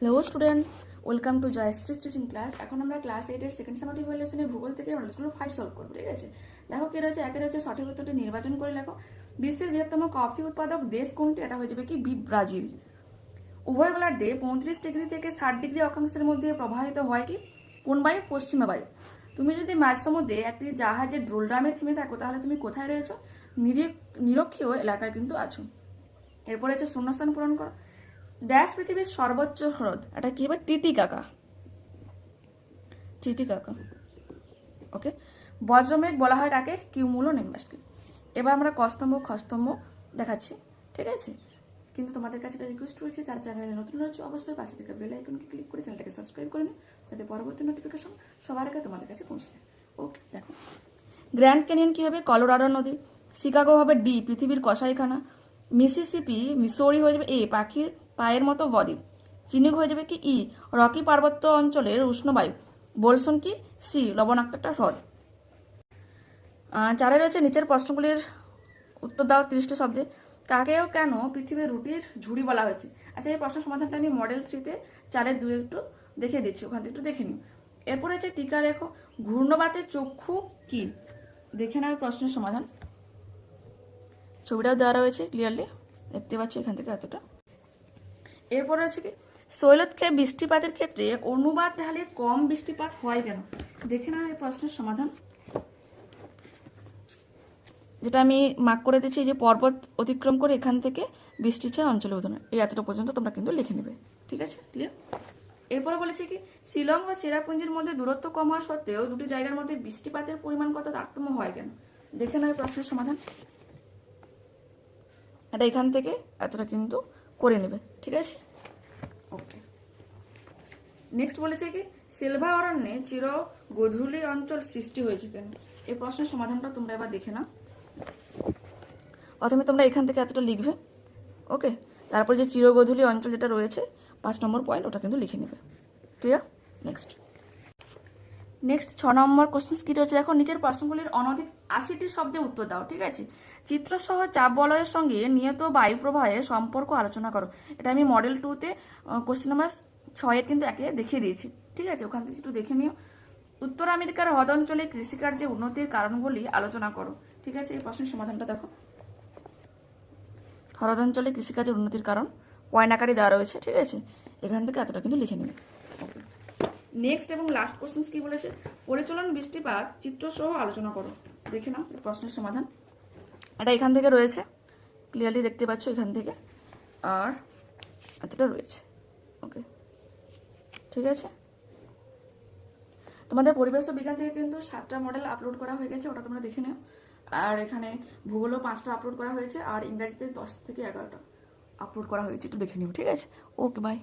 Hello student welcome to Joyshree teaching class এখন আমরা class এইটের সেকেন্ড সেমার ইভ্যালুয়েশনের ভূগোল থেকে মডেলগুলো ফাইভ সলভ করব, ঠিক আছে? দেখো কে রয়েছে, একে রয়েছে সঠিক উত্তরটি নির্বাচন করে লেখো। বিশ্বের বৃহত্তম কফি উৎপাদক দেশ কোনটি? এটা হয়ে যাবে কি? B, Brazil. উভয় গোলার্ধে পঁয়ত্রিশ ডিগ্রি থেকে ষাট ডিগ্রি অক্ষাংশের মধ্যে প্রবাহিত হয় কি? কোন বায়ু? পশ্চিমা বায়ু। তুমি যদি মাঝ সমুদ্রে একটি জাহাজে ড্রোলড্রামে থেমে থাকো, তাহলে তুমি কোথায় রয়েছো? নিরীক- নিরক্ষীয় এলাকায় কিন্তু আছো। এরপরে হচ্ছে শূন্যস্থান পূরণ করো। ড্যাশ পৃথিবীর সর্বোচ্চ হ্রদ এটা কি? হবে টিটি কাকা। টিটি কাকা। ওকে বজ্রমেঘ বলা হয় কাকে? কিউমুলো নিম্বাসকে এবার আমরা কস্তম্ভ, খস্তম্ভ দেখাচ্ছি। ঠিক আছে? কিন্তু তোমাদের কাছে একটা রিকোয়েস্ট রয়েছে, যারা চ্যানেলে নতুন রয়েছে, অবশ্যই পাশে থেকে বেল আইকনকে ক্লিক করে চ্যানেলটাকে সাবস্ক্রাইব করে নিন যাতে পরবর্তী নোটিফিকেশন সবার আগে তোমাদের কাছে পৌঁছে ওকে দেখো। গ্র্যান্ড ক্যানিয়ন কী হবে? কলোরাডো নদী। শিকাগো হবে ডি পৃথিবীর কসাইখানা। মিসিসিপি মিসৌরি হয়ে যাবে এ পাখির পায়ের মতো বদ্বীপ চিনুক হয়ে যাবে কি? ই। রকি পার্বত্য অঞ্চলের উষ্ণবায়ু বলসন কি? সি। লবণাক্ত একটা হ্রদ চারে রয়েছে নিচের প্রশ্নগুলির উত্তর দাও তিরিশটা শব্দে। কাকেও কেন পৃথিবীর রুটির ঝুড়ি বলা হয়েছে? আচ্ছা এই প্রশ্নের সমাধানটা আমি মডেল থ্রিতে চারের দু একটু দেখে দিচ্ছি। ওখান থেকে একটু দেখে নিই এরপরে হচ্ছে টিকা লেখো। ঘূর্ণবাতের চক্ষু কি? দেখে এই প্রশ্নের সমাধান। ছবিটাও দেওয়া রয়েছে ক্লিয়ারলি দেখতে পাচ্ছি এখান থেকে এতটা। এরপর রয়েছে কি, শৈলতকে বৃষ্টিপাতের ক্ষেত্রে অনুবাদ ঢালে কম বৃষ্টিপাত হয় কেন? দেখে নাও এই প্রশ্নের সমাধান। যেটা আমি মার্ক করে দিচ্ছি যে পর্বত অতিক্রম করে এখান থেকে বৃষ্টি ছায় অঞ্চলে উদাহরণ এই এতটা পর্যন্ত তোমরা কিন্তু লিখে নেবে। ঠিক আছে? ক্লিয়ার এরপরে বলেছে কি, শিলং ও চেরাপুঞ্জির মধ্যে দূরত্ব কম হওয়া সত্ত্বেও দুটি জায়গার মধ্যে বৃষ্টিপাতের পরিমাণ কত তারতম্য হয় কেন? দেখে এই প্রশ্নের সমাধান। এটা এখান থেকে, এতটা কিন্তু করে নেবে ঠিক আছে? ওকে নেক্সট বলেছে কি সিলভা অরণ্যে চির গধূলি অঞ্চল সৃষ্টি হয়েছে কেন? এই প্রশ্নের সমাধানটা তোমরা এবার দেখে নাও। প্রথমে তোমরা এখান থেকে এতটা লিখবে ওকে তারপর যে চিরগধূলি অঞ্চল যেটা রয়েছে পাঁচ নম্বর পয়েন্ট ওটা কিন্তু লিখে নেবে। ক্লিয়ার নেক্সট নেক্সট ছ নম্বর কোশ্চেন কী রয়েছে? দেখো নিচের প্রশ্নগুলির অনধিক আশিটি শব্দে উত্তর দাও, ঠিক আছে? চিত্রসহ চাপ বলয়ের সঙ্গে নিয়ত বায়ু প্রবাহের সম্পর্ক আলোচনা করো। এটা আমি মডেল টুতে কোশ্চেন নাম্বার ছয়ের কিন্তু একে দেখিয়ে দিয়েছি, ঠিক আছে? ওখান থেকে একটু দেখে নিও। উত্তর আমেরিকার হ্রদ অঞ্চলে কৃষিকার্যে উন্নতির কারণগুলি আলোচনা করো, ঠিক আছে? এই প্রশ্নের সমাধানটা দেখো। হ্রদ অঞ্চলে কৃষিকাজের উন্নতির কারণ পয়েন্ট দেওয়া রয়েছে, ঠিক আছে? এখান থেকে এতটা কিন্তু লিখে নেবে নেক্সট এবং লাস্ট কোশ্চেন কি বলেছে? পরিচলন বৃষ্টিপাত চিত্রসহ আলোচনা করো। দেখে নাও প্রশ্নের সমাধান। এটা এখান থেকে রয়েছে। ক্লিয়ারলি দেখতে পাচ্ছ এখান থেকে। আর এতটা রয়েছে। ওকে ঠিক আছে? তোমাদের পরিবেশ বিজ্ঞান থেকে কিন্তু সাতটা মডেল আপলোড করা হয়ে গেছে, ওটা তোমরা দেখে নিও। আর এখানে ভূগোলও পাঁচটা আপলোড করা হয়েছে, আর ইংরাজিতে দশ থেকে এগারোটা আপলোড করা হয়েছে। একটু দেখে নিও, ঠিক আছে? Okay bye